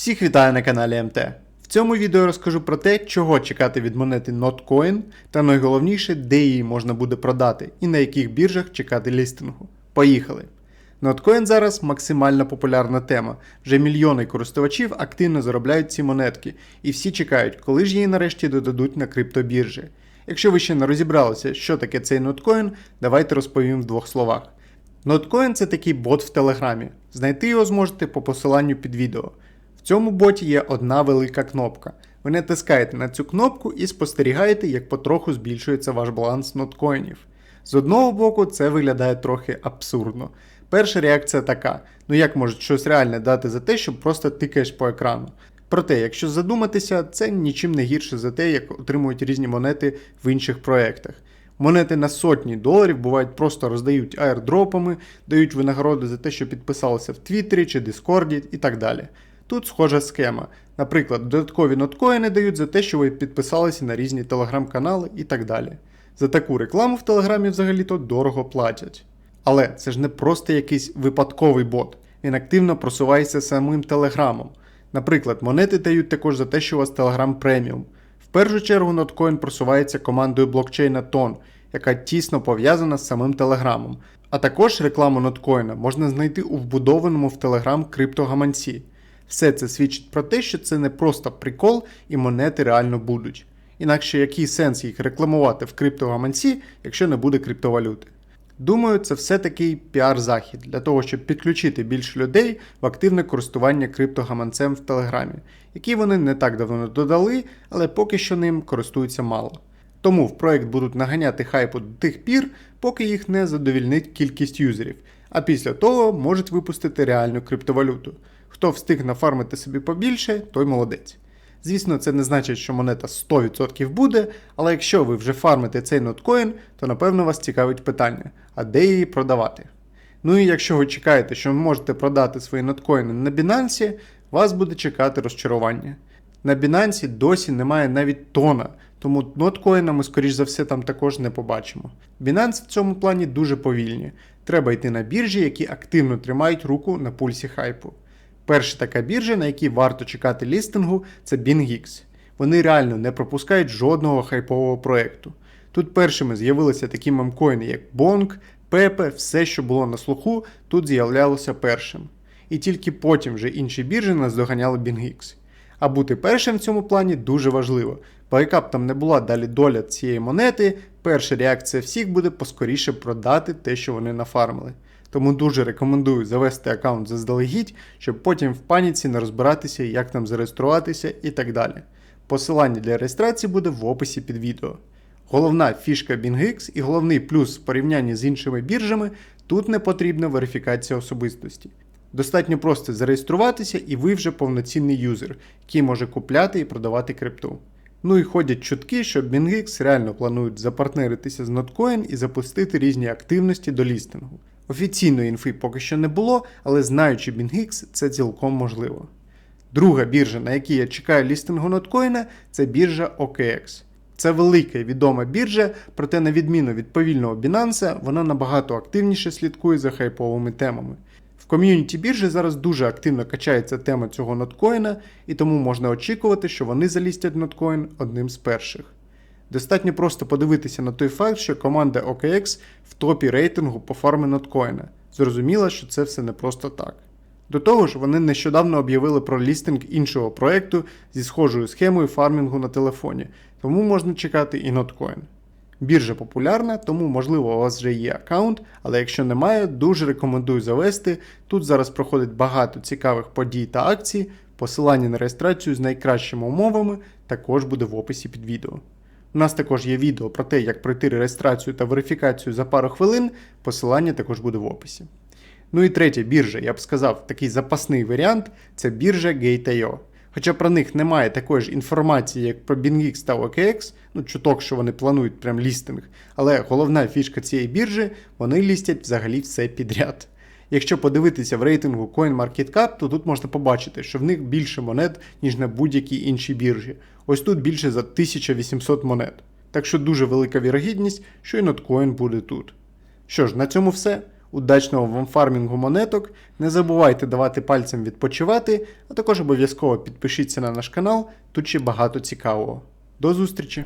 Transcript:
Всіх вітаю на каналі МТ. В цьому відео розкажу про те, чого чекати від монети Notcoin та найголовніше, де її можна буде продати і на яких біржах чекати лістингу. Поїхали! Notcoin зараз максимально популярна тема. Вже мільйони користувачів активно заробляють ці монетки, і всі чекають, коли ж її нарешті додадуть на криптобіржі. Якщо ви ще не розібралися, що таке цей Notcoin, давайте розповім в двох словах. Notcoin це такий бот в Телеграмі. Знайти його зможете по посиланню під відео. В цьому боті є одна велика кнопка. Ви натискаєте на цю кнопку і спостерігаєте, як потроху збільшується ваш баланс ноткоїнів. З одного боку, це виглядає трохи абсурдно. Перша реакція така: ну як можуть щось реальне дати за те, що просто тикаєш по екрану. Проте, якщо задуматися, це нічим не гірше за те, як отримують різні монети в інших проєктах. Монети на сотні доларів бувають просто роздають аірдропами, дають винагороди за те, що підписалися в Твіттері чи Дискорді і так далі. Тут схожа схема. Наприклад, додаткові ноткоїни дають за те, що ви підписалися на різні телеграм-канали і так далі. За таку рекламу в Телеграмі взагалі-то дорого платять. Але це ж не просто якийсь випадковий бот, він активно просувається самим Телеграмом. Наприклад, монети дають також за те, що у вас Telegram преміум. В першу чергу ноткоін просувається командою блокчейна Тон, яка тісно пов'язана з самим Телеграмом. А також рекламу ноткоїна можна знайти у вбудованому в Телеграм криптогаманці. Все це свідчить про те, що це не просто прикол і монети реально будуть. Інакше який сенс їх рекламувати в криптогаманці, якщо не буде криптовалюти? Думаю, це все такий піар-захід для того, щоб підключити більше людей в активне користування криптогаманцем в Телеграмі, який вони не так давно додали, але поки що ним користуються мало. Тому в проект будуть наганяти хайпу до тих пір, поки їх не задовільнить кількість юзерів, а після того можуть випустити реальну криптовалюту. Хто встиг нафармити собі побільше, той молодець. Звісно, це не значить, що монета 100% буде, але якщо ви вже фармите цей ноткоін, то напевно вас цікавить питання, а де її продавати? Ну і якщо ви чекаєте, що ви можете продати свої ноткоїни на Binance, вас буде чекати розчарування. На Binance досі немає навіть тона, тому ноткоїна ми, скоріш за все, там також не побачимо. Binance в цьому плані дуже повільні. Треба йти на біржі, які активно тримають руку на пульсі хайпу. Перша така біржа, на якій варто чекати лістингу, це BingX. Вони реально не пропускають жодного хайпового проекту. Тут першими з'явилися такі мемкоїни, як Bonk, Pepe, все, що було на слуху, тут з'являлося першим. І тільки потім вже інші біржі наздоганяли BingX. А бути першим в цьому плані дуже важливо, бо яка б там не була далі доля цієї монети, перша реакція всіх буде поскоріше продати те, що вони нафармили. Тому дуже рекомендую завести аккаунт заздалегідь, щоб потім в паніці не розбиратися, як там зареєструватися і так далі. Посилання для реєстрації буде в описі під відео. Головна фішка BingX і головний плюс в порівнянні з іншими біржами тут не потрібна верифікація особистості. Достатньо просто зареєструватися і ви вже повноцінний юзер, який може купляти і продавати крипту. Ну і ходять чутки, що BingX реально планують запартнеритися з Notcoin і запустити різні активності до лістингу. Офіційної інфи поки що не було, але знаючи BingX, це цілком можливо. Друга біржа, на якій я чекаю лістингу ноткоїна, це біржа OKX. Це велика і відома біржа, проте, на відміну від повільного Binance, вона набагато активніше слідкує за хайповими темами. В ком'юніті біржі зараз дуже активно качається тема цього ноткоїна, і тому можна очікувати, що вони залістять ноткоін одним з перших. Достатньо просто подивитися на той факт, що команда OKX в топі рейтингу по фармі ноткоїна. Зрозуміло, що це все не просто так. До того ж, вони нещодавно об'явили про лістинг іншого проекту зі схожою схемою фармінгу на телефоні, тому можна чекати і ноткоін. Біржа популярна, тому можливо у вас вже є аккаунт, але якщо немає, дуже рекомендую завести. Тут зараз проходить багато цікавих подій та акцій. Посилання на реєстрацію з найкращими умовами також буде в описі під відео. У нас також є відео про те, як пройти реєстрацію та верифікацію за пару хвилин, посилання також буде в описі. Ну і третя біржа, я б сказав, такий запасний варіант це біржа Gate.io. Хоча про них немає такої ж інформації, як про BingX та OKX, ну чуток, що вони планують прям лістинг, але головна фішка цієї біржі, вони лістять взагалі все підряд. Якщо подивитися в рейтингу CoinMarketCap, то тут можна побачити, що в них більше монет, ніж на будь-якій іншій біржі. Ось тут більше за 1800 монет. Так що дуже велика вірогідність, що і ноткоін буде тут. Що ж, на цьому все. Удачного вам фармінгу монеток. Не забувайте давати пальцем відпочивати, а також обов'язково підпишіться на наш канал, тут ще багато цікавого. До зустрічі!